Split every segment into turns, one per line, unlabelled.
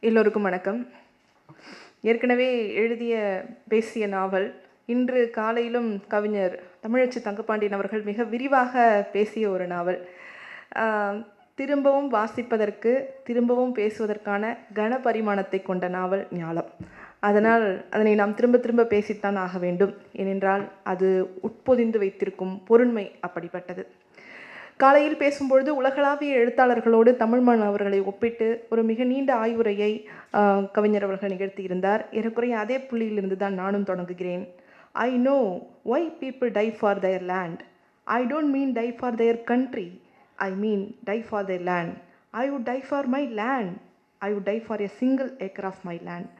எல்லோருக்கும் வணக்கம். ஏற்கனவே எழுதிய பேசிய நாவல் இன்று காலையிலும் கவிஞர் தமிழச்சி தங்கப்பாண்டியன் அவர்கள் மிக விரிவாக பேசிய ஒரு நாவல். திரும்பவும் வாசிப்பதற்கு திரும்பவும் பேசுவதற்கான கன பரிமாணத்தை கொண்ட நாவல் ஞாலம். அதனால் அதனை நாம் திரும்ப திரும்ப பேசித்தான் ஆக வேண்டும். ஏனென்றால் அது உட்பொதிந்து வைத்திருக்கும் பொருண்மை அப்படிப்பட்டது. காலையில் பேசும்பொழுது உலகளாவிய எழுத்தாளர்களோடு தமிழ்மன் அவர்களை ஒப்பிட்டு ஒரு மிக நீண்ட ஆய்வுரையை கவிஞர் அவர்கள் நிகழ்த்தியிருந்தார். ஏறக்குறைய அதே புள்ளியிலிருந்து தான் நானும் தொடங்குகிறேன். I know why people die for their land I don't mean die for their country I mean die for their land I would die for my land I would die for a single acre of my land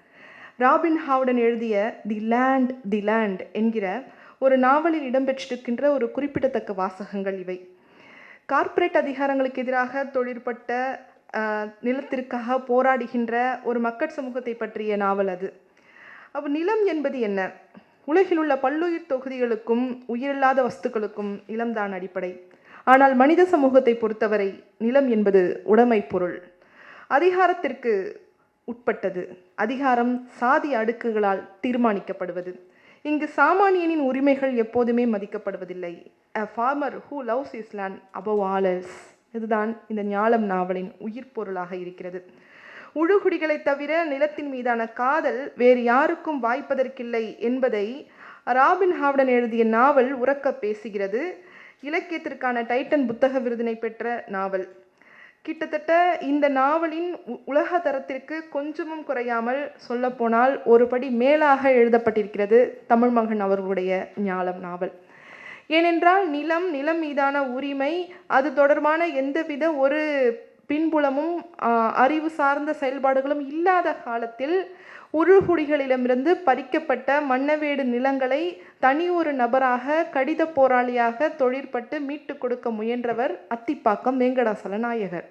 Robin ஹாவுடன் எழுதிய the land the land என்கிற ஒரு நாவலில் இடம்பெற்றிருக்கின்ற ஒரு குறிப்பிடத்தக்க வாசகங்கள் இவை. Corporate அதிகாரங்களுக்கு எதிராக தொழிற்பட்ட நிலத்திற்காக போராடுகின்ற ஒரு மக்கள் சமூகத்தை பற்றிய நாவல் அது. அப்போ நிலம் என்பது என்ன? உலகில் உள்ள பல்லுயிர் தொகுதிகளுக்கும் உயிரில்லாத வஸ்துக்களுக்கும் நிலம்தான் அடிப்படை. ஆனால் மனித சமூகத்தை பொறுத்தவரை நிலம் என்பது உடைமை பொருள். அதிகாரத்திற்கு உட்பட்டது. அதிகாரம் சாதி அடுக்குகளால் தீர்மானிக்கப்படுவது. இங்கு சாமானியனின் உரிமைகள் எப்போதுமே மதிக்கப்படுவதில்லை. A farmer who loves is land above இதுதான் இந்த ஞாலம் நாவலின் உயிர் பொருளாக இருக்கிறது. உழுகுடிகளை தவிர நிலத்தின் மீதான காதல் வேறு யாருக்கும் வாய்ப்பதற்கில்லை என்பதை ராபின் ஹாவ்டன் எழுதிய நாவல் உறக்க பேசுகிறது. இலக்கியத்திற்கான டைட்டன் புத்தக விருதினை பெற்ற நாவல். கிட்டத்தட்ட இந்த நாவலின் உ- உலக தரத்திற்கு கொஞ்சமும் குறையாமல் சொல்லப்போனால் ஒரு படி மேலாக எழுதப்பட்டிருக்கிறது தமிழ் மகன் அவர்களுடைய ஞாலம் நாவல். ஏனென்றால் நிலம் நிலம் மீதான உரிமை அது தொடர்பான எந்தவித ஒரு பின்புலமும் அறிவு சார்ந்த செயல்பாடுகளும் இல்லாத காலத்தில் உருகுடிகளிடமிருந்து பறிக்கப்பட்ட மன்னவேடு நிலங்களை தனி ஒரு நபராக கடித போராளியாக தொழிற்பட்டு மீட்டு கொடுக்க முயன்றவர் அத்திப்பாக்கம் வெங்கடாசல நாயகர்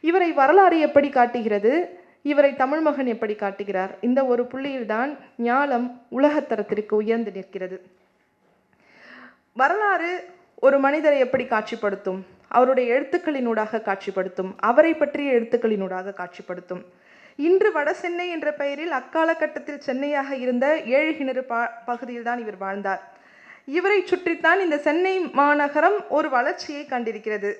இவரை வரலாறு எப்படி காட்டுகிறது? இவரை தமிழ் மகன் எப்படி காட்டுகிறார்? இந்த ஒரு புள்ளியில்தான் ஞாலம் உலகத்தரத்திற்கு உயர்ந்து நிற்கிறது. வரலாறு ஒரு மனிதரை எப்படி காட்சிப்படுத்தும்? அவருடைய எழுத்துக்களினூடாக காட்சிப்படுத்தும்? அவரை பற்றிய எழுத்துக்களினூடாக காட்சிப்படுத்தும்? இன்று வட சென்னை என்ற பெயரில் அக்காலகட்டத்தில் சென்னையாக இருந்த ஏழு கிணறு பா பகுதியில் தான் இவர் வாழ்ந்தார். இவரை சுற்றித்தான் இந்த சென்னை மாநகரம் ஒரு வளர்ச்சியை கண்டிருக்கிறது.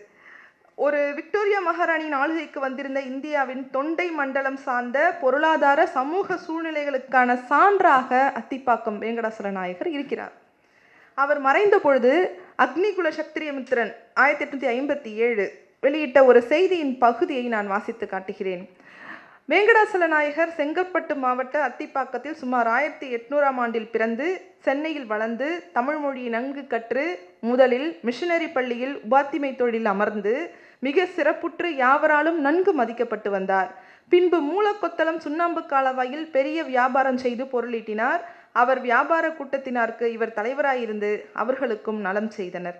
ஒரு விக்டோரியா மகாராணியின் ஆளுகைக்கு வந்திருந்த இந்தியாவின் தொண்டை மண்டலம் சார்ந்த பொருளாதார சமூக சூழ்நிலைகளுக்கான சான்றாக அத்திப்பாக்கம் வேங்கடாசல நாயகர் இருக்கிறார். அவர் மறைந்த பொழுது அக்னிகுல சக்திரியமித்திரன் ஆயிரத்தி எட்நூத்தி ஐம்பத்தி ஏழு வெளியிட்ட ஒரு செய்தியின் பகுதியை நான் வாசித்து காட்டுகிறேன். வேங்கடாசல நாயகர் செங்கற்பட்டு மாவட்ட அத்திப்பாக்கத்தில் சுமார் ஆயிரத்தி எட்நூறாம் ஆண்டில் பிறந்து சென்னையில் வளர்ந்து தமிழ் மொழியை நன்கு கற்று முதலில் மிஷனரி பள்ளியில் உபாத்திமை தொழில் அமர்ந்து மிக சிறப்புற்று யாவராலும் நன்கு மதிக்கப்பட்டு வந்தார். பின்பு மூலக்கொத்தளம் சுண்ணாம்பு காலவாயில் பெரிய வியாபாரம் செய்து பொருளீட்டினார். அவர் வியாபார கூட்டத்தினாருக்கு இவர் தலைவராயிருந்து அவர்களுக்கும் நலம் செய்தனர்.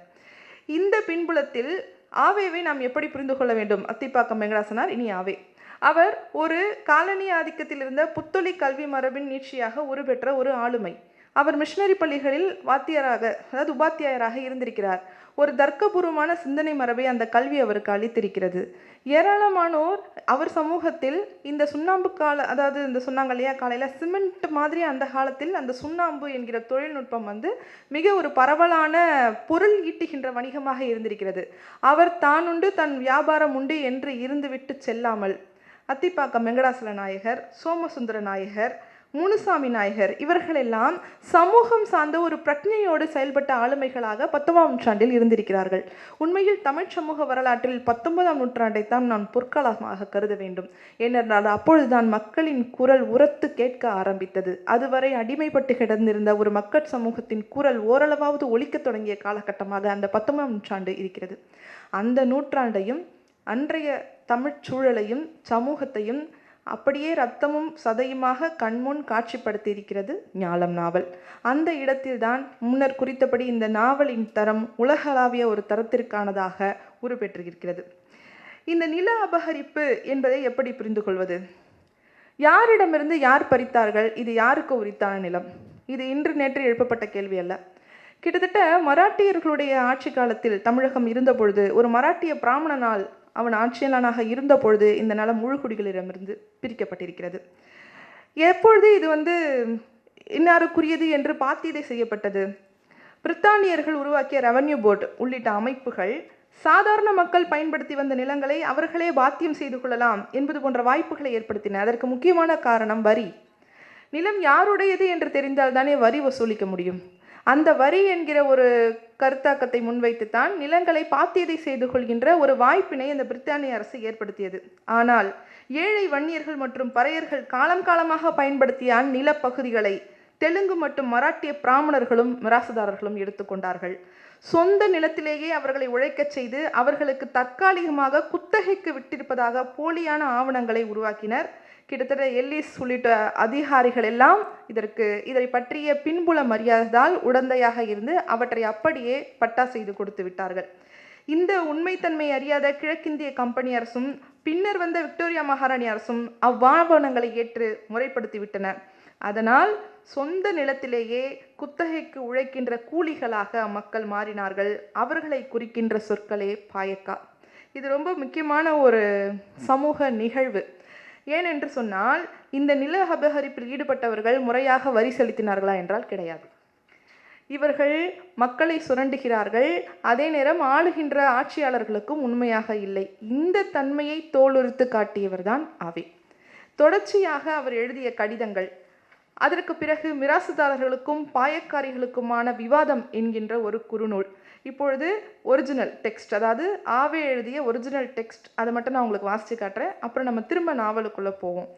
இந்த பின்புலத்தில் ஆவேவை நாம் எப்படி புரிந்து கொள்ள வேண்டும்? அத்திப்பாக்கம் வெங்கடாசனார் இனி ஆவே. அவர் ஒரு காலனி ஆதிக்கத்தில் இருந்த புத்தொழி கல்வி மரபின் நீட்சியாக உருபெற்ற ஒரு ஆளுமை. அவர் மிஷினரி பள்ளிகளில் வாத்தியராக அதாவது உபாத்தியாயராக இருந்திருக்கிறார். ஒரு தர்க்கபூர்வமான சிந்தனை மரபை அந்த கல்வி அவருக்கு அளித்திருக்கிறது. ஏராளமானோர் அவர் சமூகத்தில் இந்த சுண்ணாம்பு கால அதாவது இந்த சொன்னாங்க இல்லையா காலையில் சிமெண்ட் மாதிரி அந்த காலத்தில் அந்த சுண்ணாம்பு என்கிற தொழில்நுட்பம் வந்து மிக ஒரு பரவலான பொருள் ஈட்டுகின்ற வணிகமாக இருந்திருக்கிறது. அவர் தான் உண்டு தன் வியாபாரம் உண்டு என்று இருந்துவிட்டு செல்லாமல் அத்திப்பாக்கம் வெங்கடாசல நாயகர் சோமசுந்தர நாயகர் முனுசாமி நாயகர் இவர்களெல்லாம் சமூகம் சார்ந்த ஒரு பிரக்ஞையோடு செயல்பட்ட ஆளுமைகளாக பத்தொன்பதாம் நூற்றாண்டில் இருந்திருக்கிறார்கள். உண்மையில் தமிழ் சமூக வரலாற்றில் பத்தொன்பதாம் நூற்றாண்டைத்தான் நான் பொற்காலமாக கருத வேண்டும். ஏனென்றால் அப்பொழுதுதான் மக்களின் குரல் உரத்து கேட்க ஆரம்பித்தது. அதுவரை அடிமைப்பட்டு கிடந்திருந்த ஒரு மக்கள் சமூகத்தின் குரல் ஓரளவாவது ஒழிக்க தொடங்கிய காலகட்டமாக அந்த பத்தொன்பதாம் நூற்றாண்டு இருக்கிறது. அந்த நூற்றாண்டையும் அன்றைய தமிழ்ச் சூழலையும் சமூகத்தையும் அப்படியே ரத்தமும் சதையுமாக கண்முன் காட்சிப்படுத்தி இருக்கிறது ஞாலம் நாவல். அந்த இடத்தில்தான் முன்னர் குறித்தபடி இந்த நாவலின் தரம் உலகளாவிய ஒரு தரத்திற்கானதாக உருப்பெற்றிருக்கிறது. இந்த நில அபகரிப்பு என்பதை எப்படி புரிந்து கொள்வது? யாரிடமிருந்து யார் பறித்தார்கள்? இது யாருக்கு உரித்தான நிலம்? இது இன்று நேற்று எழுப்பப்பட்ட கேள்வி அல்ல. கிட்டத்தட்ட மராட்டியர்களுடைய ஆட்சி காலத்தில் தமிழகம் இருந்தபொழுது ஒரு மராட்டிய பிராமணனால் அவன் ஆட்சியாளனாக இருந்த பொழுது இந்த நிலம் முழுகுடிகளிடமிருந்து பிரிக்கப்பட்டிருக்கிறது. எப்பொழுது இது வந்து இன்னாருக்குரியது என்று பாத்தியதை செய்யப்பட்டது. பிரித்தானியர்கள் உருவாக்கிய ரெவன்யூ போர்டு உள்ளிட்ட அமைப்புகள் சாதாரண மக்கள் பயன்படுத்தி வந்த நிலங்களை அவர்களே பாத்தியம் செய்து கொள்ளலாம் என்பது போன்ற வாய்ப்புகளை ஏற்படுத்தின. அதற்கு முக்கியமான காரணம் வரி. நிலம் யாருடையது என்று தெரிந்தால் தானே வரி வசூலிக்க முடியும். அந்த வரி என்கிற ஒரு கருத்தாக்கத்தை முன்வைத்துத்தான் நிலங்களை பாத்தியதை செய்து கொள்கின்ற ஒரு வாய்ப்பினை அந்த பிரித்தானிய அரசு ஏற்படுத்தியது. ஆனால் ஏழை வன்னியர்கள் மற்றும் பறையர்கள் காலம் காலமாக பயன்படுத்திய அந்நிலப்பகுதிகளை தெலுங்கு மற்றும் மராட்டிய பிராமணர்களும் மிராசுதாரர்களும் எடுத்துக்கொண்டார்கள் சொந்த நிலத்திலேயே அவர்களை உழைக்கச் செய்து அவர்களுக்கு தற்காலிகமாக குத்தகைக்கு விட்டிருப்பதாக போலியான ஆவணங்களை உருவாக்கினர். கிட்டத்தட்ட எல்லிஸ் உள்ளிட்ட அதிகாரிகள் எல்லாம் இதற்கு இதை பற்றிய பின்புல அறியாததால் உடந்தையாக இருந்து அவற்றை அப்படியே பட்டா செய்து கொடுத்து விட்டார்கள். இந்த உண்மைத்தன்மை அறியாத கிழக்கிந்திய கம்பெனி அரசும் பின்னர் வந்த விக்டோரியா மகாராணி அரசும் அவ்வாபனங்களை ஏற்று முறைப்படுத்தி விட்டன. அதனால் சொந்த நிலத்திலேயே குத்தகைக்கு உழைக்கின்ற கூலிகளாக மக்கள் மாறினார்கள். அவர்களை குறிக்கின்ற சொற்களே பாயக்கா. இது ரொம்ப முக்கியமான ஒரு சமூக நிகழ்வு. ஏனென்று சொன்னால் இந்த நில அபகரிப்பில் ஈடுபட்டவர்கள் முறையாக வரி செலுத்தினார்களா என்றால் கிடையாது. இவர்கள் மக்களை சுரண்டுகிறார்கள் அதே நேரம் ஆளுகின்ற ஆட்சியாளர்களுக்கும் உண்மையாக இல்லை. இந்த தன்மையை தோலுரித்து காட்டியவர்தான் அவை. தொடர்ச்சியாக அவர் எழுதிய கடிதங்கள் அதற்கு பிறகு மிராசுதாரர்களுக்கும் பாயக்காரிகளுக்குமான விவாதம் என்கின்ற ஒரு குறுநூல் இப்பொழுது ஒரிஜினல் டெக்ஸ்ட் அதாவது ஆவே எழுதிய ஒரிஜினல் டெக்ஸ்ட் அதை மட்டும் நான் உங்களுக்கு வாசித்து காட்டுறேன். அப்புறம் நம்ம திரும்ப நாவலுக்குள்ளே போவோம்.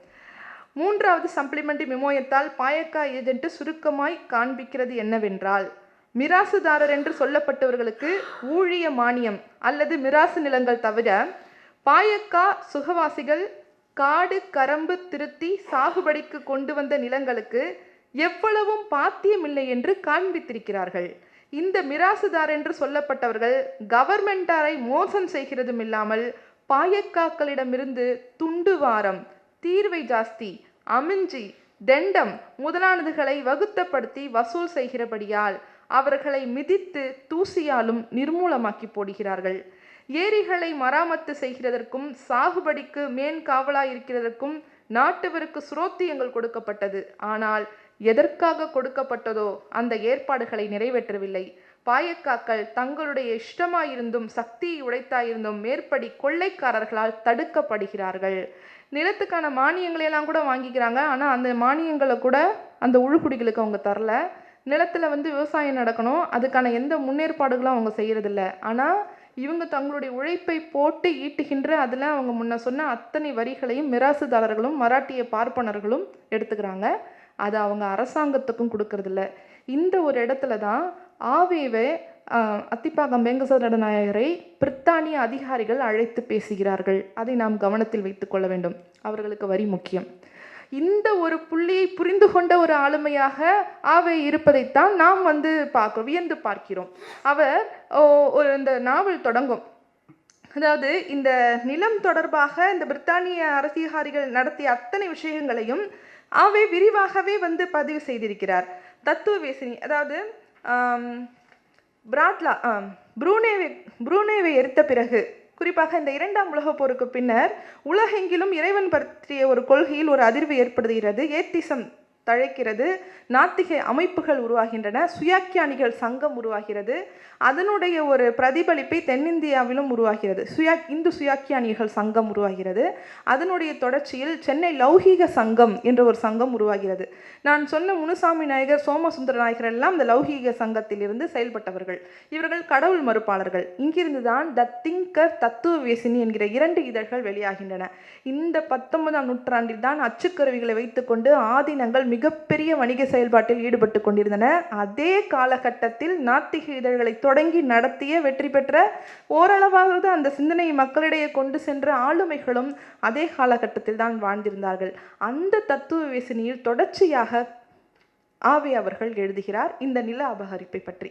மூன்றாவது சப்ளிமெண்ட்ரி மெமோயத்தால் பாயக்கா ஏஜென்ட் சுருக்கமாய் காண்பிக்கிறது என்னவென்றால் மிராசுதாரர் என்று சொல்லப்பட்டவர்களுக்கு ஊழிய மானியம் அல்லது மிராசு நிலங்கள் தவிர பாயக்கா சுகவாசிகள் காடு கரம்பு திருத்தி சாகுபடிக்கு கொண்டு வந்த நிலங்களுக்கு எவ்வளவும் பாத்தியமில்லை என்று காண்பித்திருக்கிறார்கள். இந்த மிராசுதார் என்று சொல்லப்பட்டவர்கள் கவர்மெண்டாரை மோசம் செய்கிறதும் இல்லாமல் பாயக்காக்களிடமிருந்து துண்டுவாரம் தீர்வை ஜாஸ்தி அமிஞ்சி தெண்டம் முதலானதுகளை வகுத்தப்படுத்தி வசூல் செய்கிறபடியால் அவர்களை மிதித்து தூசியாலும் நிர்மூலமாக்கி போடுகிறார்கள். ஏரிகளை மராமத்து செய்கிறதற்கும் சாகுபடிக்கு மேன் காவலாயிருக்கிறதற்கும் நாட்டவருக்கு சுரோத்தியங்கள் கொடுக்கப்பட்டது. ஆனால் எதற்காக கொடுக்கப்பட்டதோ அந்த ஏற்பாடுகளை நிறைவேற்றவில்லை. பாயக்காக்கள் தங்களுடைய இஷ்டமாயிருந்தும் சக்தியை உடைத்தாயிருந்தும் மேற்படி கொள்ளைக்காரர்களால் தடுக்கப்படுகிறார்கள். நிலத்துக்கான மானியங்களை எல்லாம் கூட வாங்கிக்கிறாங்க. ஆனால் அந்த மானியங்களை கூட அந்த உழுக்குடிகளுக்கு அவங்க தரல. நிலத்தில் வந்து விவசாயம் நடக்கணும். அதுக்கான எந்த முன்னேற்பாடுகளும் அவங்க செய்கிறதில்ல ஆனால் இவங்க தங்களுடைய உழைப்பை போட்டு ஈட்டுகின்ற அதில் அவங்க முன்ன சொன்ன அத்தனை வரிகளையும் மிராசுதாரர்களும் மராட்டிய பார்ப்பனர்களும் எடுத்துக்கிறாங்க. அதை அவங்க அரசாங்கத்துக்கும் கொடுக்கறதில்ல. இந்த ஒரு இடத்துல தான் ஆவேவை அத்திப்பாக்கம் வெங்கச நாயகரை பிரித்தானிய அதிகாரிகள் அழைத்து பேசுகிறார்கள். அதை நாம் கவனத்தில் வைத்துக்கொள்ள வேண்டும். அவர்களுக்கு வரி முக்கியம். இந்த ஒரு புள்ளியை புரிந்து கொண்ட ஒரு ஆளுமையாக ஆவை இருப்பதைத்தான் நாம் வந்து பார்க்க வியந்து பார்க்கிறோம். அவர் ஒரு இந்த நாவல் தொடங்கும். அதாவது இந்த நிலம் தொடர்பாக இந்த பிரித்தானிய அரசியகாரிகள் நடத்திய அத்தனை விஷயங்களையும் ஆவே விரிவாகவே வந்து பதிவு செய்திருக்கிறார். தத்துவ வேசினி அதாவது பிராட்லா புரூனேவை புரூனேவை எரித்த பிறகு குறிப்பாக இந்த இரண்டாம் உலகப் போருக்கு பின்னர் உலகெங்கிலும் இறைவன் பற்றிய ஒரு கொள்கையில் ஒரு அதிர்வு ஏற்படுகிறது. ஏத்திசம் தழைக்கிறது. நாத்திகை அமைப்புகள் உருவாகின்றன. சுயாக்கியானிகள் சங்கம் உருவாகிறது. அதனுடைய ஒரு பிரதிபலிப்பை தென்னிந்தியாவிலும் உருவாகிறது. சுயா இந்து சுயாக்கியானிகள் சங்கம் உருவாகிறது. அதனுடைய தொடர்ச்சியில் சென்னை லௌகீக சங்கம் என்ற ஒரு சங்கம் உருவாகிறது. நான் சொன்ன முனுசாமி நாயகர் சோமசுந்தர நாயகர் எல்லாம் இந்த லௌகீக சங்கத்திலிருந்து செயல்பட்டவர்கள். இவர்கள் கடவுள் மறுப்பாளர்கள். இங்கிருந்து தான் த திங்கர் தத்துவ வேசினி என்கிற இரண்டு இதழ்கள் வெளியாகின்றன. இந்த பத்தொன்பதாம் நூற்றாண்டில் தான் அச்சுக்கருவிகளை வைத்துக்கொண்டு ஆதீனங்கள் மிகப்பெரிய வணிக செயல்பாட்டில் ஈடுபட்டு கொண்டிருந்தன. அதே காலகட்டத்தில் நாத்திக இதழ்களை தொடங்கி நடத்திய வெற்றி பெற்ற ஓரளவாவது அந்த சிந்தனையை மக்களிடையே கொண்டு சென்ற ஆளுமைகளும் அதே காலகட்டத்தில் தான் வாழ்ந்திருந்தார்கள். அந்த தத்துவ வேசினியில் தொடர்ச்சியாக ஆவி அவர்கள் எழுதுகிறார் இந்த நில அபகரிப்பை பற்றி.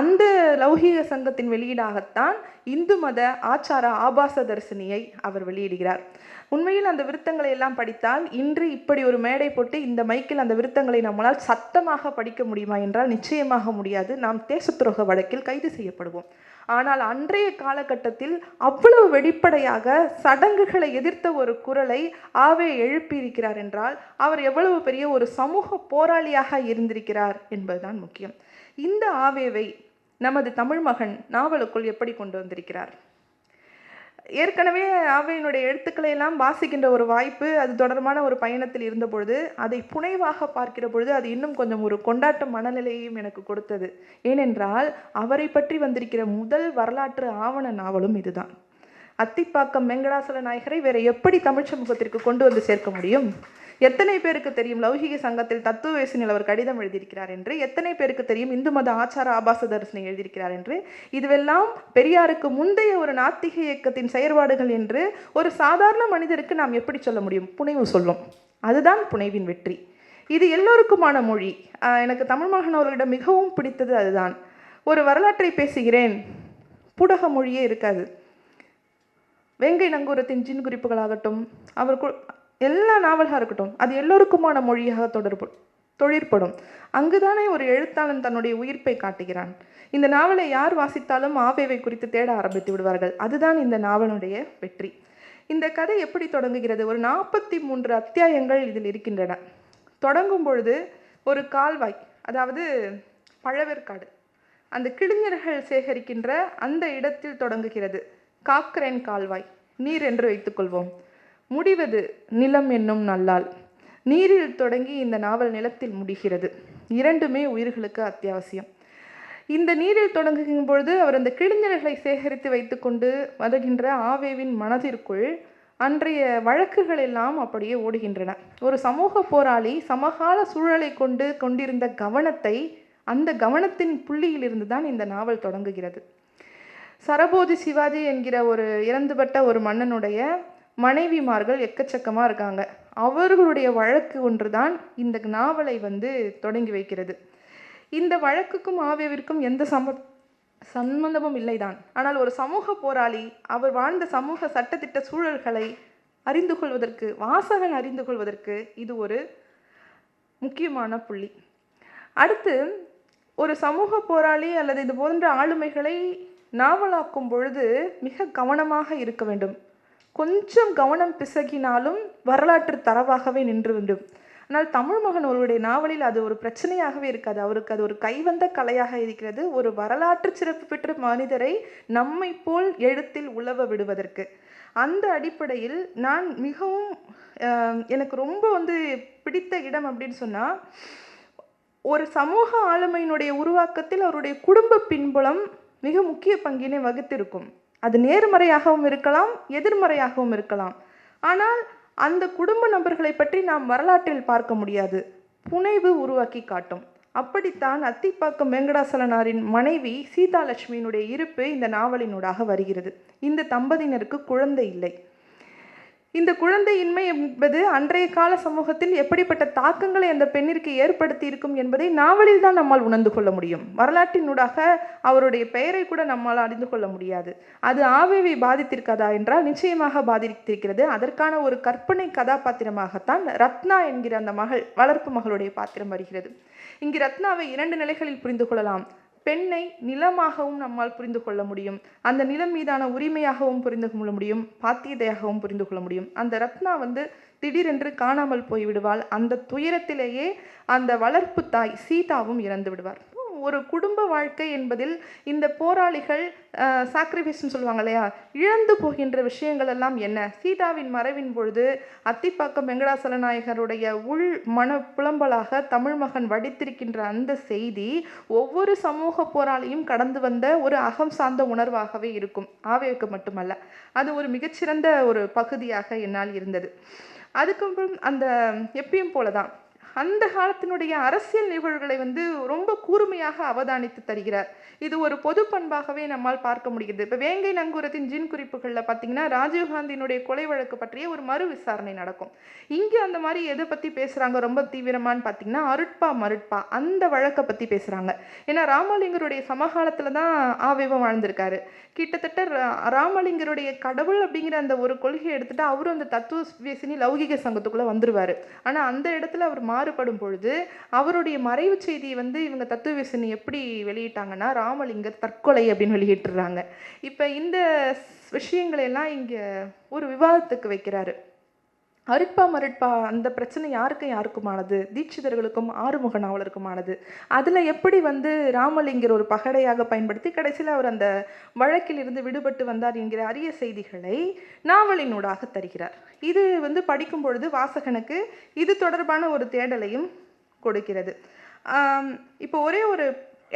அந்த லௌகீக சங்கத்தின் வெளியீடாகத்தான் இந்து மத ஆச்சார ஆபாச தரிசனியை அவர் வெளியிடுகிறார். உண்மையில் அந்த விருத்தங்களை எல்லாம் படித்தால் இன்று இப்படி ஒரு மேடை போட்டு இந்த மைக்கில் அந்த விருத்தங்களை நம்மளால் சத்தமாக படிக்க முடியுமா என்றால் நிச்சயமாக முடியாது. நாம் தேசத்துரோக வழக்கில் கைது செய்யப்படுவோம். ஆனால் அன்றைய காலகட்டத்தில் அவ்வளவு வெளிப்படையாக சடங்குகளை எதிர்த்த ஒரு குரலை ஆவே எழுப்பியிருக்கிறார் என்றால் அவர் எவ்வளவு பெரிய ஒரு சமூக போராளியாக இருந்திருக்கிறார் என்பதுதான் முக்கியம். இந்த ஆவேவை நமது தமிழ் மகன் நாவலுக்குள் எப்படி கொண்டு வந்திருக்கிறார்? ஏற்கனவே ஆவையினுடைய எழுத்துக்களை எல்லாம் வாசிக்கின்ற ஒரு வாய்ப்பு அது தொடர்பான ஒரு பயணத்தில் இருந்தபொழுது அதை புனைவாக பார்க்கிற பொழுது அது இன்னும் கொஞ்சம் ஒரு கொண்டாட்ட மனநிலையையும் எனக்கு கொடுத்தது. ஏனென்றால் அவரை பற்றி வந்திருக்கிற முதல் வரலாற்று ஆவண நாவலும் இதுதான். அத்திப்பாக்கம் வெங்கடாசல நாயகரை வேற எப்படி தமிழ் சமூகத்திற்கு கொண்டு வந்து சேர்க்க முடியும்? எத்தனை பேருக்கு தெரியும் லௌகிக சங்கத்தில் தத்துவவேசனில் அவர் கடிதம் எழுதியிருக்கிறார் என்று எத்தனை பேருக்கு தெரியும் இந்து மத ஆச்சார ஆபாச தரிசனை எழுதியிருக்கிறார் என்று இதுவெல்லாம் பெரியாருக்கு முந்தைய ஒரு நாத்திக இயக்கத்தின் செயற்பாடுகள் என்று ஒரு சாதாரண மனிதருக்கு நாம் எப்படி சொல்ல முடியும்? புனைவு சொல்லும். அதுதான் புனைவின் வெற்றி. இது எல்லோருக்குமான மொழி. எனக்கு தமிழ் மகன் அவர்களிடம் மிகவும் பிடித்தது அதுதான். ஒரு வரலாற்றை பேசுகிறேன். புடக மொழியே இருக்காது. வேங்கை நங்கூரத்தின் ஜின் குறிப்புகளாகட்டும் அவர் கு- எல்லா நாவலாக இருக்கட்டும் அது எல்லோருக்குமான மொழியாக தொடர்பு தொழிற்படும். அங்குதானே ஒரு எழுத்தாளன் தன்னுடைய உயிர்ப்பை காட்டுகிறான். இந்த நாவலை யார் வாசித்தாலும் ஆவேவை குறித்து தேட ஆரம்பித்து விடுவார்கள். அதுதான் இந்த நாவலுடைய வெற்றி. இந்த கதை எப்படி தொடங்குகிறது? ஒரு நாற்பத்தி மூன்று அத்தியாயங்கள் இதில் இருக்கின்றன. தொடங்கும் பொழுது ஒரு கால்வாய் அதாவது பழவேற்காடு அந்த கிளிஞர்கள் சேகரிக்கின்ற அந்த இடத்தில் தொடங்குகிறது. காக்ரேன் கால்வாய் நீர் என்று வைத்துக்கொள்வோம். முடிவது நிலம் என்னும் நல்லால். நீரில் தொடங்கி இந்த நாவல் நிலத்தில் முடிகிறது. இரண்டுமே உயிர்களுக்கு அத்தியாவசியம். இந்த நீரில் தொடங்குகின்ற பொழுது அவர் அந்த கிழிஞ்சல்களை சேகரித்து வைத்துக்கொண்டு வருகின்ற ஆவேவின் மனதிற்குள் அன்றைய வழக்குகள் எல்லாம் அப்படியே ஓடுகின்றன. ஒரு சமூக போராளி சமகால சூழலை கொண்டு கொண்டிருந்த கவனத்தை அந்த கவனத்தின் புள்ளியிலிருந்து தான் இந்த நாவல் தொடங்குகிறது. சரபோஜி சிவாஜி என்கிற ஒரு இறந்துபட்ட ஒரு மன்னனுடைய மனைவிமார்கள் எக்கச்சக்கமாக இருக்காங்க. அவர்களுடைய வழக்கு ஒன்று தான் இந்த நாவலை வந்து தொடங்கி வைக்கிறது. இந்த வழக்குக்கும் ஆவியவிற்கும் எந்த சம்ப சம்பந்தமும் இல்லைதான். ஆனால் ஒரு சமூக போராளி அவர் வாழ்ந்த சமூக சட்டத்திட்ட சூழல்களை அறிந்து கொள்வதற்கு வாசகன் அறிந்து கொள்வதற்கு இது ஒரு முக்கியமான புள்ளி. அடுத்து ஒரு சமூக போராளி அல்லது இது போன்ற ஆளுமைகளை நாவலாக்கும் பொழுது மிக கவனமாக இருக்க வேண்டும். கொஞ்சம் கவனம் பிசகினாலும் வரலாற்று தரவாகவே நின்று ஆனால் தமிழ் மகன் அவருடைய நாவலில் அது ஒரு பிரச்சனையாகவே இருக்காது. அவருக்கு அது ஒரு கைவந்த கலையாக இருக்கிறது. ஒரு வரலாற்று சிறப்பு பெற்ற மனிதரை நம்மை போல் எழுத்தில் உழவ விடுவதற்கு. அந்த அடிப்படையில் நான் மிகவும் எனக்கு ரொம்ப வந்து பிடித்த இடம் அப்படின்னு சொன்னால் ஒரு சமூக ஆளுமையினுடைய உருவாக்கத்தில் அவருடைய குடும்ப பின்புலம் மிக முக்கிய பங்கினை வகித்திருக்கும். அது நேர்மறையாகவும் இருக்கலாம் எதிர்மறையாகவும் இருக்கலாம். ஆனால் அந்த குடும்ப நபர்களை பற்றி நாம் வரலாற்றில் பார்க்க முடியாது. புனைவு உருவாக்கி காட்டும். அப்படித்தான் அத்திப்பாக்கம் வெங்கடாசலனாரின் மனைவி சீதாலட்சுமியினுடைய இருப்பு இந்த நாவலினூடாக வருகிறது. இந்த தம்பதியினருக்கு குழந்தை இல்லை. இந்த குழந்தையின்மை என்பது அன்றைய கால சமூகத்தில் எப்படிப்பட்ட தாக்கங்களை அந்த பெண்ணிற்கு ஏற்படுத்தி இருக்கும் என்பதை நாவலில் தான் நம்மால் உணர்ந்து கொள்ள முடியும். வரலாற்றினூடாக அவருடைய பெயரை கூட நம்மால் அறிந்து கொள்ள முடியாது. அது ஆவேவை பாதித்திருக்கதா என்றால் நிச்சயமாக பாதித்திருக்கிறது. அதற்கான ஒரு கற்பனை கதாபாத்திரமாகத்தான் ரத்னா என்கிற அந்த மகள் வளர்ப்பு மகளுடைய பாத்திரம் வருகிறது. இங்கு ரத்னாவை இரண்டு நிலைகளில் புரிந்து கொள்ளலாம். பெண்ணை நிலமாகவும் நம்மால் புரிந்து கொள்ள முடியும். அந்த நிலம் மீதான உரிமையாகவும் புரிந்து கொள்ள முடியும். பாத்தியதையாகவும் புரிந்து கொள்ள முடியும். அந்த ரத்னா வந்து திடீரென்று காணாமல் போய் விடுவாள் அந்த துயரத்திலேயே அந்த வளர்ப்பு தாய் சீதாவும் இறந்து விடுவார். ஒரு குடும்ப வாழ்க்கை என்பதில் இந்த போராளிகள் சாக்ரிஃபைஸ்னு சொல்லுவாங்க இல்லையா? இழந்து போகின்ற விஷயங்கள் எல்லாம் என்ன? சீதாவின் மறைவின் பொழுது அத்திப்பாக்கம் வெங்கடாசல நாயகருடைய உள் மன புலம்பலாக தமிழ் மகன் வடித்திருக்கின்ற அந்த செய்தி ஒவ்வொரு சமூக போராளியும் கடந்து வந்த ஒரு அகம் சார்ந்த உணர்வாகவே இருக்கும். ஆவேக்கு மட்டுமல்ல அது ஒரு மிகச்சிறந்த ஒரு பகுதியாக என்னால் இருந்தது. அதுக்கப்புறம் அந்த எப்பயும் போல தான் அந்த காலத்தினுடைய அரசியல் நிகழ்வுகளை வந்து ரொம்ப கூர்மையாக அவதானித்து தருகிறார். இது ஒரு பொது பண்பாகவே நம்மால் பார்க்க முடிகிறது. இப்போ வேங்கை நங்கூரத்தின் ஜின் குறிப்புகளில் பார்த்தீங்கன்னா ராஜீவ்காந்தியினுடைய கொலை வழக்கு பற்றிய ஒரு மறு விசாரணை நடக்கும். இங்கே அந்த மாதிரி எதை பற்றி பேசுகிறாங்க ரொம்ப தீவிரமான்னு பார்த்தீங்கன்னா அருட்பா மருட்பா அந்த வழக்கை பற்றி பேசுகிறாங்க ஏன்னா ராமலிங்கருடைய சமகாலத்தில் தான் ஆவேவம் வாழ்ந்திருக்காரு. கிட்டத்தட்ட ரா- ராமலிங்கருடைய கடவுள் அப்படிங்கிற அந்த ஒரு கொள்கையை எடுத்துகிட்டு அவரும் அந்த தத்துவ வேசினி லௌகிக சங்கத்துக்குள்ளே வந்துருவார். ஆனால் அந்த இடத்துல அவர் மாறுபடும் பொழுது அவருடைய மறைவு செய்தியை வந்து இவங்க தத்துவவேசினி எப்படி வெளியிட்டாங்கன்னா ராமலிங்க தற்கொலை அப்படின்னு வெளியிட்டுறாங்க. இப்போ இந்த விஷயங்களை எல்லாம் இங்கே ஒரு விவாதத்துக்கு வைக்கிறாரு. அருட்பா மருட்பா அந்த பிரச்சனை யாருக்கு யாருக்குமானது? தீட்சிதர்களுக்கும் ஆறுமுக நாவலருக்குமானது. அதில் எப்படி வந்து ராமலிங்கர் ஒரு பகடையாக பயன்படுத்தி கடைசியில் அவர் அந்த வழக்கில் இருந்து விடுபட்டு வந்தார் என்கிற அரிய செய்திகளை நாவலினூடாக தருகிறார். இது வந்து படிக்கும் பொழுது வாசகனுக்கு இது தொடர்பான ஒரு தேடலையும் கொடுக்கிறது. இப்போ ஒரே ஒரு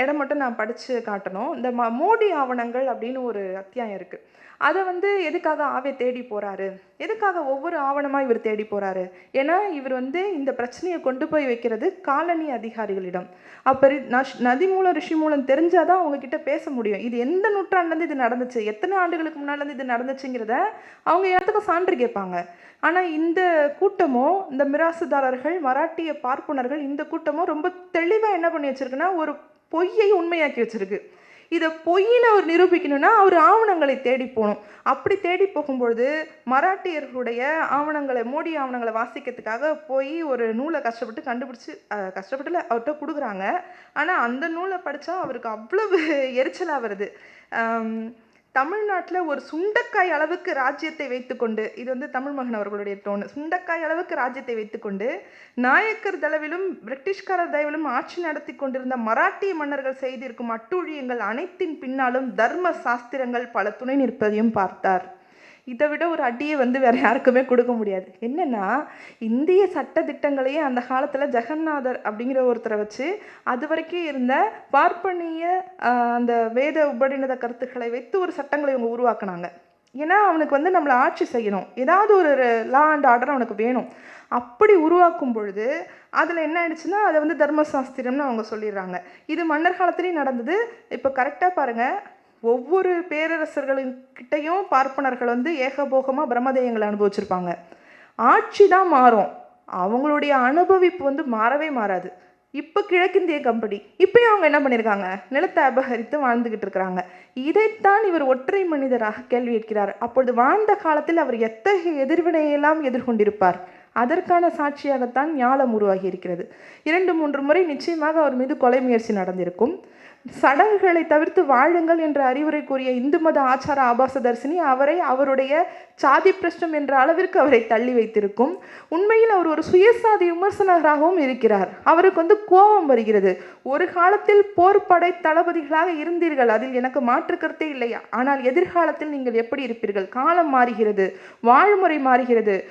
இடம் மட்டும் நான் படித்து காட்டணும். இந்த ம மோடி ஆவணங்கள் அப்படின்னு ஒரு அத்தியாயம் இருக்குது அதை வந்து எதுக்காக ஆவே தேடி போகிறாரு எதுக்காக ஒவ்வொரு ஆவணமாக இவர் தேடி போகிறாரு ஏன்னா இவர் வந்து இந்த பிரச்சனையை கொண்டு போய் வைக்கிறது காலனி அதிகாரிகளிடம். அப்போ நஷ் நதி மூலம் ரிஷி மூலம் தெரிஞ்சாதான் அவங்க கிட்ட பேச முடியும். இது எந்த நூற்றாண்டுலேருந்து இது நடந்துச்சு? எத்தனை ஆண்டுகளுக்கு முன்னாலேருந்து இது நடந்துச்சுங்கிறத அவங்க எல்லாத்துக்கும் சான்று கேட்பாங்க. ஆனால் இந்த கூட்டமோ இந்த மிராசுதாரர்கள் மராட்டிய பார்ப்பனர்கள் இந்த கூட்டமோ ரொம்ப தெளிவாக என்ன பண்ணி வச்சிருக்குன்னா ஒரு பொய்யை உண்மையாக்கி வச்சிருக்கு. இதை பொய்ன்னு அவர் நிரூபிக்கணும்னா அவர் ஆவணங்களை தேடி போகணும். அப்படி தேடி போகும்பொழுது மராட்டியர்களுடைய ஆவணங்களை மோடி ஆவணங்களை வாசிக்கிறதுக்காக போய் ஒரு நூலை கஷ்டப்பட்டு கண்டுபிடிச்சி கஷ்டப்பட்டுல அவர்கிட்ட கொடுக்குறாங்க. ஆனால் அந்த நூலை படித்தா அவருக்கு அவ்வளவு எரிச்சலாக வருது. தமிழ்நாட்டில் ஒரு சுண்டக்காய் அளவுக்கு ராஜ்யத்தை வைத்துக்கொண்டு இது வந்து தமிழ் மகன் அவர்களுடைய டோன் சுண்டக்காய் அளவுக்கு ராஜ்யத்தை வைத்துக்கொண்டு நாயக்கர் தளவிலும் பிரிட்டிஷ்காரர் தயவிலும் ஆட்சி நடத்தி கொண்டிருந்த மராட்டிய மன்னர்கள் செய்திருக்கும் அட்டூழியங்கள் அனைத்தின் பின்னாலும் தர்ம சாஸ்திரங்கள் பல துணை நிற்பதையும் பார்த்தார். இதை விட ஒரு அடியை வந்து வேற யாருக்குமே கொடுக்க முடியாது. என்னன்னா இந்திய சட்ட திட்டங்களையே அந்த காலத்தில் ஜெகநாதர் அப்படிங்கிற ஒருத்தரை வச்சு அது வரைக்கும் இருந்த பார்ப்பனிய அந்த வேத உபடினத கருத்துக்களை வைத்து ஒரு சட்டங்களை இவங்க உருவாக்குனாங்க. ஏன்னா அவனுக்கு வந்து நம்மளை ஆட்சி செய்யணும். ஏதாவது ஒரு லா அண்ட் ஆர்டர் அவனுக்கு வேணும். அப்படி உருவாக்கும் பொழுது அதில் என்ன ஆயிடுச்சுன்னா அதை வந்து தர்மசாஸ்திரம்னு அவங்க சொல்லிடுறாங்க. இது மன்னர் காலத்துலேயும் நடந்தது. இப்போ கரெக்டாக பாருங்கள் ஒவ்வொரு பேரரசர்களின் கிட்டையும் பார்ப்பனர்கள் வந்து ஏகபோகமாக பிரம்மதேயங்களை அனுபவிச்சிருப்பாங்க. ஆட்சி தான் மாறும். அவங்களுடைய அனுபவிப்பு வந்து மாறவே மாறாது. இப்போ கிழக்கிந்திய கம்பெனி இப்பயும் அவங்க என்ன பண்ணியிருக்காங்க நிலத்தை அபகரித்து வாழ்ந்துகிட்டு இருக்கிறாங்க. இதைத்தான் இவர் ஒற்றை மனிதராக கேள்வி கேட்கிறார். அப்பொழுது வாழ்ந்த காலத்தில் அவர் எத்தகைய எதிர்வினையெல்லாம் எதிர்கொண்டிருப்பார்? அதற்கான சாட்சியாகத்தான் ஞாலம் உருவாகி இருக்கிறது இரண்டு மூன்று முறை நிச்சயமாக அவர் மீது கொலை முயற்சி நடந்திருக்கும். சடங்குகளை தவிர்த்து வாழுங்கள் என்ற அறிவுரை கூறிய இந்து மத ஆச்சார ஆபாச தரிசினி அவரை அவருடைய சாதி பிரஷ்டம் என்ற அளவிற்கு அவரை தள்ளி வைத்திருக்கும். உண்மையில் அவர் ஒரு சுயசாதி விமர்சனராகவும் இருக்கிறார். அவருக்கு வந்து கோபம் வருகிறது. ஒரு காலத்தில் போர் படை தளபதிகளாக இருந்தீர்கள். அதில் எனக்கு மாற்று கருத்தே இல்லை. ஆனால் எதிர்காலத்தில் நீங்கள் எப்படி இருப்பீர்கள்? காலம் மாறுகிறது. வாழ்முறை மாறுகிறது.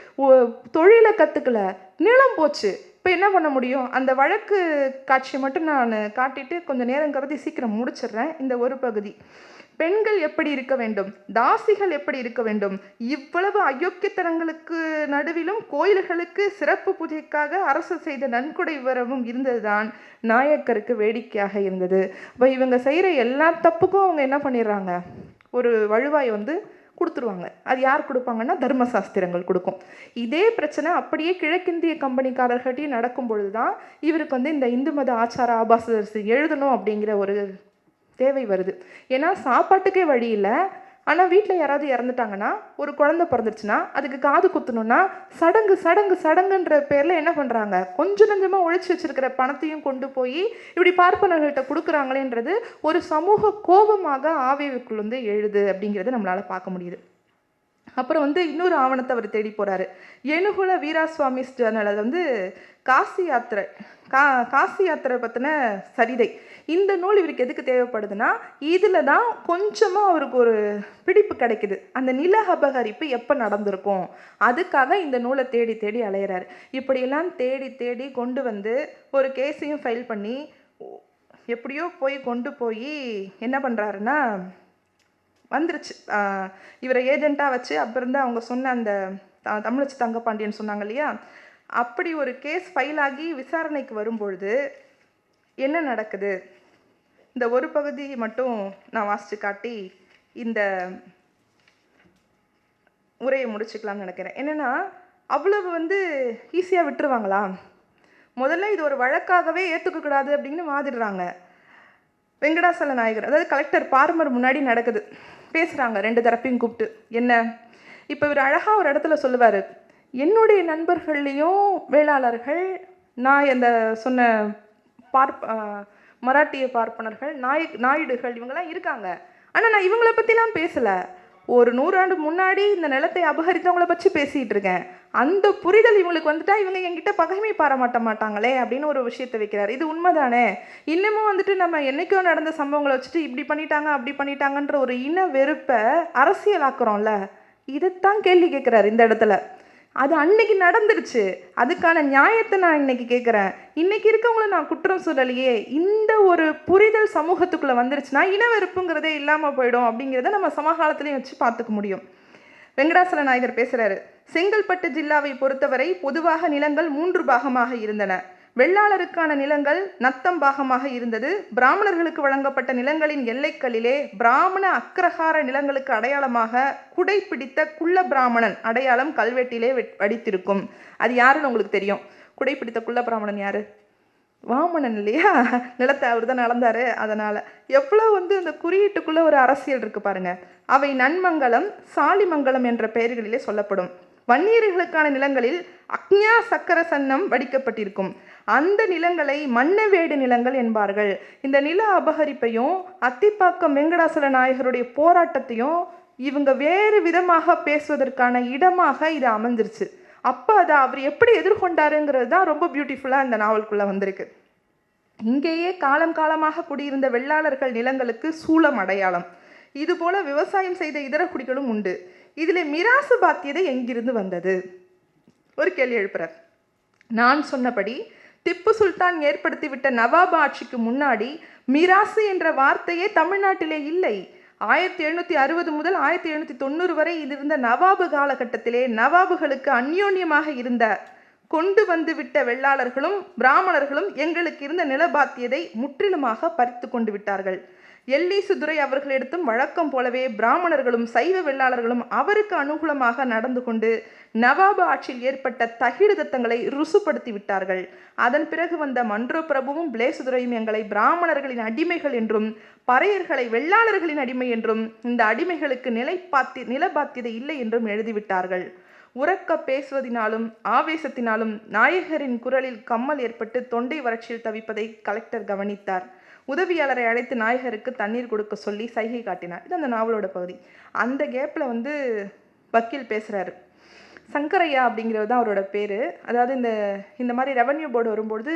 தொழிலை கற்றுக்கல நிலம் போச்சு. இப்போ என்ன பண்ண முடியும்? அந்த வழக்கு காட்சியை மட்டும் நான் காட்டிட்டு கொஞ்சம் நேரம் கருதி சீக்கிரம் முடிச்சிடுறேன். இந்த ஒரு பகுதி. பெண்கள் எப்படி இருக்க வேண்டும்? தாசிகள் எப்படி இருக்க வேண்டும்? இவ்வளவு அயோக்கியத்தனங்களுக்கு நடுவிலும் கோயில்களுக்கு சிறப்பு பூஜைக்காக அரசு செய்த நன்கொடை விவரமும் இருந்ததுதான் நாயக்கருக்கு வேடிக்கையாக இருந்தது. இப்போ இவங்க செய்கிற எல்லா தப்புக்கும் அவங்க என்ன பண்ணிடுறாங்க? ஒரு வழுவாய் வந்து கொடுத்துருவாங்க. அது யார் கொடுப்பாங்கன்னா தர்மசாஸ்திரங்கள் கொடுக்கும். இதே பிரச்சனை அப்படியே கிழக்கிந்திய கம்பெனிக்காரர்கிட்டையும் நடக்கும் பொழுது தான் இவருக்கு வந்து இந்த இந்து மத ஆச்சார ஆபாசதரிசி எழுதணும் அப்படிங்கிற ஒரு தேவை வருது. ஏன்னா சாப்பாட்டுக்கே வழி இல்லை. ஆனால் வீட்டில் யாராவது இறந்துட்டாங்கன்னா ஒரு குழந்தை பிறந்துருச்சுன்னா அதுக்கு காது குத்தணும்னா சடங்கு சடங்கு சடங்குன்ற பேரில் என்ன பண்ணுறாங்க கொஞ்சம் கொஞ்சமாக ஒழிச்சு வச்சுருக்கிற பணத்தையும் கொண்டு போய் இப்படி பார்ப்பனர்கள்ட்ட கொடுக்குறாங்களேன்றது ஒரு சமூக கோபமாக ஆவேவுக்குள் வந்து எழுது அப்படிங்கிறத நம்மளால் பார்க்க முடியுது. அப்புறம் வந்து இன்னொரு ஆவணத்தை அவர் தேடி போகிறாரு எனுகுல வீராசுவாமி ஜேர்னல் அது வந்து காசி யாத்திரை கா காசி யாத்திரை பற்றின சரிதை. இந்த நூல் இவருக்கு எதுக்கு தேவைப்படுதுன்னா இதில் தான் கொஞ்சமாக அவருக்கு ஒரு பிடிப்பு கிடைக்குது. அந்த நில அபகரிப்பு எப்போ நடந்திருக்கும்? அதுக்காக இந்த நூலை தேடி தேடி அலையிறாரு. இப்படியெல்லாம் தேடி தேடி கொண்டு வந்து ஒரு கேஸையும் ஃபைல் பண்ணி எப்படியோ போய் கொண்டு போய் என்ன பண்ணுறாருன்னா வந்துருச்சு. இவரை ஏஜெண்ட்டாக வச்சு அப்போ இருந்து அவங்க சொன்ன அந்த த- தமிழச்சி தங்கப்பாண்டியன் சொன்னாங்க இல்லையா? அப்படி ஒரு கேஸ் ஃபைல் ஆகி விசாரணைக்கு வரும்பொழுது என்ன நடக்குது? இந்த ஒரு பகுதியை மட்டும் நான் வாசித்து காட்டி இந்த உரையை முடிச்சுக்கலாம்னு நினைக்கிறேன். என்னென்னா அவ்வளவு வந்து ஈஸியாக விட்டுருவாங்களா? முதல்ல இது ஒரு வழக்காகவே ஏற்றுக்கக்கூடாது அப்படின்னு வாதிடுறாங்க. வெங்கடாசல நாயகர் அதாவது கலெக்டர் பார்மர் முன்னாடி நடக்குது. பேசுகிறாங்க ரெண்டு தரப்பையும் கூப்பிட்டு. என்ன? இப்போ இவர் அழகாக ஒரு இடத்துல சொல்லுவார். என்னுடைய நண்பர்கள்லேயும் வேளாளர்கள் நான் இந்த சொன்ன பார்ப்ப மராட்டிய பார்ப்பனர்கள் நாய் நாயுடுகள் இவங்கெல்லாம் இருக்காங்க. ஆனால் நான் இவங்கள பற்றிலாம் பேசலை. ஒரு நூறாண்டு முன்னாடி இந்த நிலத்தை அபகரித்தவங்கள பற்றி பேசிகிட்டு இருக்கேன். அந்த புரிதல் இவங்களுக்கு வந்துட்டா இவங்க என்கிட்ட பகைமை பாராட்ட மாட்டாங்களே அப்படின்னு ஒரு விஷயத்தை வைக்கிறார். இது உண்மைதானே? இன்னமும் வந்துட்டு நம்ம என்றைக்கோ நடந்த சம்பவங்களை வச்சுட்டு இப்படி பண்ணிட்டாங்க அப்படி பண்ணிட்டாங்கன்ற ஒரு இன வெறுப்பை அரசியலாக்குறோம்ல. இதைத்தான் கேள்வி கேட்குறாரு இந்த இடத்துல. அது அன்னைக்கு நடந்துருச்சு. அதுக்கான நியாயத்தை நான் இன்னைக்கு கேட்குறேன் இன்னைக்கு இருக்கவங்கள நான் குற்றம் சொல்லலையே. இந்த ஒரு புரிதல் சமூகத்துக்குள்ளே வந்துருச்சுன்னா இனவெறுப்புங்கிறதே இல்லாமல் போயிடும் அப்படிங்கிறத நம்ம சமகாலத்திலையும் வச்சு பார்த்துக்க முடியும். வெங்கடாசல நாயகர் பேசுகிறாரு செங்கல்பட்டு ஜில்லாவை பொறுத்தவரை பொதுவாக நிலங்கள் மூன்று பாகமாக இருந்தன. வெள்ளாளருக்கான நிலங்கள் நத்தம் பாகமாக இருந்தது. பிராமணர்களுக்கு வழங்கப்பட்ட நிலங்களின் எல்லைக்களிலே பிராமண அக்ரஹார நிலங்களுக்கு அடையாளமாக குடை பிடித்த குள்ள பிராமணன் அடையாளம் கல்வெட்டிலே வடித்திருக்கும். அது யாருன்னு உங்களுக்கு தெரியும்? குடை பிடித்த குள்ள பிராமணன் யாரு? வாமணன் இல்லையா? நிலத்தை அவர் தான் நடந்தாரு அதனால் எவ்வளோ வந்து அந்த குறியீட்டுக்குள்ளே ஒரு அரசியல் இருக்கு பாருங்க. அவை நன்மங்கலம் சாலிமங்கலம் என்ற பெயர்களிலே சொல்லப்படும். வன்னியர்களுக்கான நிலங்களில் அக்ஞா சக்கர சன்னம் வடிக்கப்பட்டிருக்கும். அந்த நிலங்களை மன்னவேடு நிலங்கள் என்பார்கள். இந்த நில அபகரிப்பையும் அத்திப்பாக்கம் வெங்கடாசல நாயகருடைய போராட்டத்தையும் இவங்க வேறு விதமாக பேசுவதற்கான இடமாக இது அமைஞ்சிருச்சு. அப்போ அதை அவர் எப்படி எதிர்கொண்டாருங்கிறது தான் ரொம்ப பியூட்டிஃபுல்லாக இந்த நாவலுக்குள்ளே வந்திருக்கு. இங்கேயே காலம் காலமாக குடியிருந்த வெள்ளாளர்கள் நிலங்களுக்கு சூளம் அடையாளம். இதுபோல விவசாயம் செய்த இதர குடிகளும் உண்டு. இதில் மிராசு பாத்தியதை எங்கிருந்து வந்தது? ஒரு கேள்வி எழுப்புறார். நான் சொன்னபடி திப்பு சுல்தான் ஏற்படுத்திவிட்ட நவாப் ஆட்சிக்கு முன்னாடி மிராசு என்ற வார்த்தையே தமிழ்நாட்டிலே இல்லை. ஆயிரத்தி எழுநூற்றி அறுபது முதல் ஆயிரத்தி எழுநூற்றி தொண்ணூறு வரை இது இருந்த நவாபு காலகட்டத்திலே நவாபுகளுக்கு அந்யோன்யமாக இருந்த கொண்டு வந்து விட்ட வெள்ளாளர்களும் பிராமணர்களும் எங்களுக்கு இருந்த நிலபாத்தியதை முற்றிலுமாக பறித்து கொண்டு விட்டார்கள். எல்லீசுதுரை அவர்களிடத்தும் வழக்கம் போலவே பிராமணர்களும் சைவ வெள்ளாளர்களும் அவருக்கு அனுகூலமாக நடந்து கொண்டு நவாபு ஆட்சியில் ஏற்பட்ட தகிடுதத்தங்களை ருசுப்படுத்தி விட்டார்கள். அதன் பிறகு வந்த மன்றோ பிரபுவும் பிளேசுதுரையும் எங்களை பிராமணர்களின் அடிமைகள் என்றும் பறையர்களை வெள்ளாளர்களின் அடிமை என்றும் இந்த அடிமைகளுக்கு நிலைப்பாத்தி நிலபாத்தியதை இல்லை என்றும் எழுதிவிட்டார்கள். உறக்க பேசுவதினாலும் ஆவேசத்தினாலும் நாயகரின் குரலில் கம்மல் ஏற்பட்டு தொண்டை வறட்சியில் தவிப்பதை கலெக்டர் கவனித்தார். உதவியாளரை அழைத்து நாயகருக்கு தண்ணீர் கொடுக்க சொல்லி சைகை காட்டினார். இது அந்த நாவலோட பகுதி. அந்த கேப்பில் வந்து வக்கீல் பேசுகிறாரு சங்கரையா அப்படிங்கிறது தான் அவரோட பேர். அதாவது இந்த இந்த மாதிரி ரெவன்யூ போர்டு வரும்பொழுது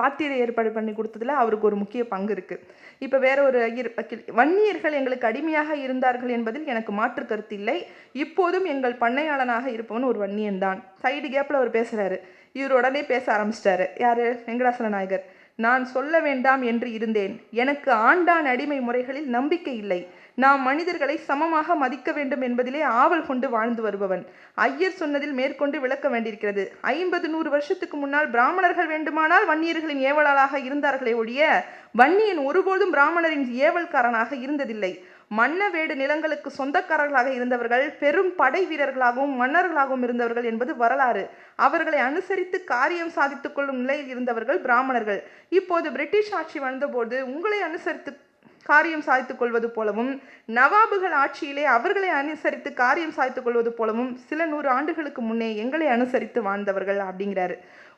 பாத்தியதை ஏற்பாடு பண்ணி கொடுத்ததில் அவருக்கு ஒரு முக்கிய பங்கு இருக்குது இப்போ வேற ஒரு ஐயர் வக்கீல் வன்னியர்கள் எங்களுக்கு அடிமையாக இருந்தார்கள் என்பதில் எனக்கு மாற்று கருத்து இல்லை. இப்போதும் எங்கள் பண்ணையாளனாக இருப்பவன் ஒரு வன்னியன் தான். சைடு கேப்பில் அவர் பேசுகிறாரு இவர் உடனே பேச ஆரம்பிச்சிட்டாரு. யார்? வெங்கடாசல நாயகர். நான் சொல்ல வேண்டாம் என்று இருந்தேன். எனக்கு ஆண்டான் அடிமை முறைகளில் நம்பிக்கை இல்லை. நாம் மனிதர்களை சமமாக மதிக்க வேண்டும் என்பதிலே ஆவல் கொண்டு வாழ்ந்து வருபவன். ஐயர் சொன்னதில் மேற்கொண்டு விளக்க வேண்டியிருக்கிறது. ஐம்பது நூறு வருஷத்துக்கு முன்னால் பிராமணர்கள் வேண்டுமானால் வன்னியர்களின் ஏவலாளாக இருந்தார்களே ஒழிய வன்னியன் ஒருபோதும் பிராமணரின் ஏவல்காரனாக இருந்ததில்லை. மன்னவேடு நிலங்களுக்கு சொந்தக்காரர்களாக இருந்தவர்கள் பெரும் படை வீரர்களாகவும் மன்னர்களாகவும் இருந்தவர்கள் என்பது வரலாறு. அவர்களை அனுசரித்து காரியம் சாதித்துக் கொள்ளும் நிலையில் இருந்தவர்கள் பிராமணர்கள். இப்போது பிரிட்டிஷ் ஆட்சி வந்தபோது உங்களை அனுசரித்து காரியம் சாதித்துக் கொள்வது போலவும் நவாபுகள் ஆட்சியிலே அவர்களை அனுசரித்து காரியம் சாதித்துக் கொள்வது போலவும் சில நூறு ஆண்டுகளுக்கு முன்னே எங்களை அனுசரித்து வாழ்ந்தவர்கள் அப்படிங்கிறாரு.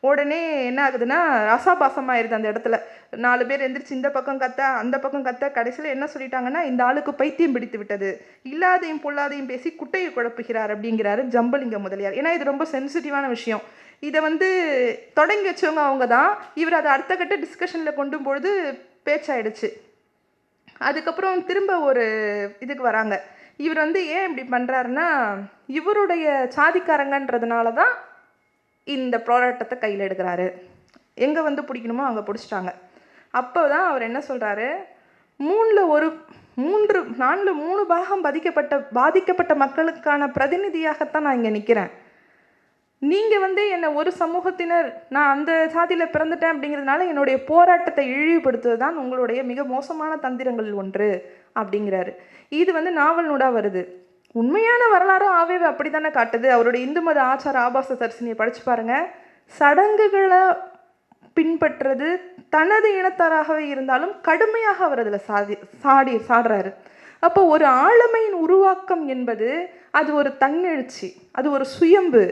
உடனே என்ன ஆகுதுன்னா ரசாபாசமாயிருது அந்த இடத்துல. நாலு பேர் எந்திரிச்சு இந்த பக்கம் கத்த அந்த பக்கம் கத்த கடைசியில் என்ன சொல்லிட்டாங்கன்னா இந்த ஆளுக்கு பைத்தியம் பிடித்து விட்டது. இல்லாதையும் பொல்லாதையும் பேசி குட்டையை குழப்புகிறார் அப்படிங்கிறாரு ஜம்பலிங்க முதலியார். ஏன்னா இது ரொம்ப சென்சிட்டிவான விஷயம். இதை வந்து தொடங்கி வச்சவங்க அவங்க தான். இவர் அதை அடுத்த கட்ட டிஸ்கஷனில் கொண்டு பொழுது பேச்சாயிடுச்சு. அதுக்கப்புறம் திரும்ப ஒரு இதுக்கு வராங்க. இவர் வந்து ஏன் இப்படி பண்ணுறாருன்னா இவருடைய சாதிக்காரங்கன்றதுனால தான் இந்த போராட்டத்தை கையில் எடுக்கிறாரு. எங்கே வந்து பிடிக்கணுமோ அங்கே பிடிச்சிட்டாங்க. அப்போ தான் அவர் என்ன சொல்கிறாரு மூணில் ஒரு மூன்று நான்கில் மூணு பாகம் பாதிக்கப்பட்ட பாதிக்கப்பட்ட மக்களுக்கான பிரதிநிதியாகத்தான் நான் இங்கே நிற்கிறேன் நீங்கள் வந்து என்னை ஒரு சமூகத்தினர் நான் அந்த சாதியில் பிறந்துட்டேன் அப்படிங்கிறதுனால என்னுடைய போராட்டத்தை இழிவுபடுத்துவது தான் உங்களுடைய மிக மோசமான தந்திரங்கள் ஒன்று அப்படிங்கிறாரு. இது வந்து நாவல் நூடாக வருது. உண்மையான வரலாறும் ஆவேவை அப்படி தானே காட்டுது. அவருடைய இந்து மத ஆச்சார ஆபாச தரிசனியை படித்து பாருங்கள் சடங்குகளை பின்பற்றுறது தனது இனத்தாராகவே இருந்தாலும் கடுமையாக அவர் அதில் சாதி சாடி சாடுறாரு. அப்போ ஒரு ஆளுமையின் உருவாக்கம் என்பது அது ஒரு தன்னெழுச்சி அது ஒரு சுயம்பு.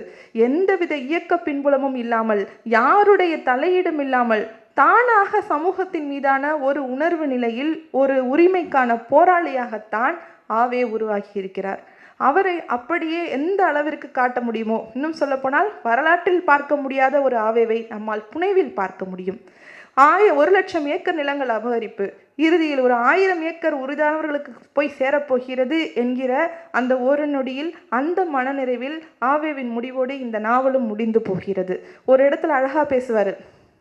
எந்தவித இயக்க பின்புலமும் இல்லாமல் யாருடைய தலையீடும் இல்லாமல் தானாக சமூகத்தின் மீதான ஒரு உணர்வு நிலையில் ஒரு உரிமைக்கான போராளியாகத்தான் ஆவே உருவாகி இருக்கிறார் அவரை அப்படியே எந்த அளவிற்கு காட்ட முடியுமோ இன்னும் சொல்லப்போனால் வரலாற்றில் பார்க்க முடியாத ஒரு ஆவேவை நம்மால் புனைவில் பார்க்க முடியும். ஆய ஒரு லட்சம் ஏக்கர் நிலங்கள் அபகரிப்பு இறுதியில் ஒரு ஆயிரம் ஏக்கர் உரிதானவர்களுக்கு போய் சேரப்போகிறது என்கிற அந்த ஒரு நொடியில் அந்த மனநிறைவில் ஆவேவின் முடிவோடு இந்த நாவலும் முடிந்து போகிறது. ஒரு இடத்துல அழகாக பேசுவார்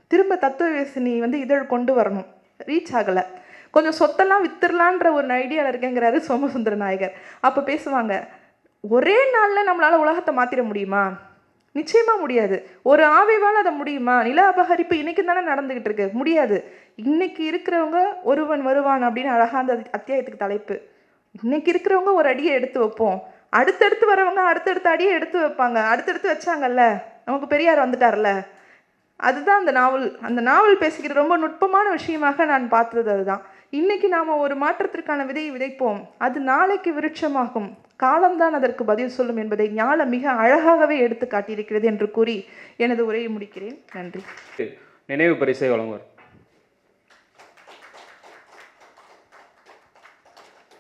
திரும்ப தத்துவவேசினி வந்து இதழ் கொண்டு வரணும். ரீச் ஆகலை. கொஞ்சம் சொத்தெல்லாம் வித்துடலான்ற ஒரு ஐடியாவில் இருக்கேங்கிறாரு சோமசுந்தர நாயகர் அப்போ பேசுவாங்க ஒரே நாளில் நம்மளால் உலகத்தை மாற்றிட முடியுமா? நிச்சயமாக முடியாது. ஒரு ஆவேவால் அதை முடியுமா? நில அபகரிப்பு இன்னைக்கு தானே நடந்துக்கிட்டு இருக்கு. முடியாது. இன்றைக்கி இருக்கிறவங்க ஒருவன் வருவான் அப்படின்னு அழகாக அந்த அத்தியாயத்துக்கு தலைப்பு. இன்னைக்கு இருக்கிறவங்க ஒரு அடியை எடுத்து வைப்போம். அடுத்தடுத்து வரவங்க அடுத்தடுத்த அடியை எடுத்து வைப்பாங்க. அடுத்தடுத்து வச்சாங்கல்ல நமக்கு பெரியார் வந்துட்டார்ல. அதுதான் அந்த நாவல். அந்த நாவல் பேசிக்கிற ரொம்ப நுட்பமான விஷயமாக நான் பார்த்தது அதுதான். இன்னைக்கு நாம் ஒரு மாற்றத்திற்கான விதையை விதைப்போம். அது நாளைக்கு விருட்சமாகும். காலம்தான் அதற்கு பதில் சொல்லும் என்பதை ஞால மிக அழகாகவே எடுத்து காட்டியிருக்கிறது என்று கூறி எனது உரையை முடிக்கிறேன். நன்றி.
நினைவு பரிசை வழங்குவார்.